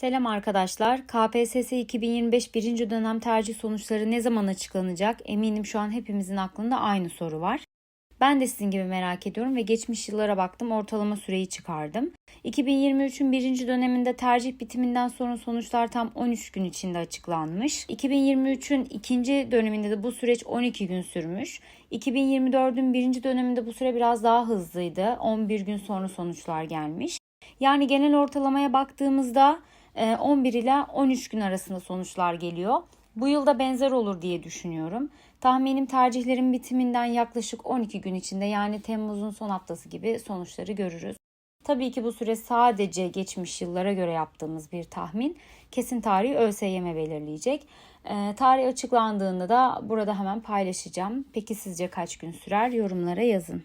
Selam arkadaşlar. KPSS 2025 birinci dönem tercih sonuçları ne zaman açıklanacak? Eminim şu an hepimizin aklında aynı soru var. Ben de sizin gibi merak ediyorum ve geçmiş yıllara baktım ortalama süreyi çıkardım. 2023'ün birinci döneminde tercih bitiminden sonra sonuçlar tam 13 gün içinde açıklanmış. 2023'ün ikinci döneminde de bu süreç 12 gün sürmüş. 2024'ün birinci döneminde bu süre biraz daha hızlıydı. 11 gün sonra sonuçlar gelmiş. Yani genel ortalamaya baktığımızda 11 ile 13 gün arasında sonuçlar geliyor. Bu yılda benzer olur diye düşünüyorum. Tahminim tercihlerin bitiminden yaklaşık 12 gün içinde yani Temmuz'un son haftası gibi sonuçları görürüz. Tabii ki bu süre sadece geçmiş yıllara göre yaptığımız bir tahmin. Kesin tarihi ÖSYM belirleyecek. E, tarih açıklandığında da burada hemen paylaşacağım. Peki sizce kaç gün sürer? Yorumlara yazın.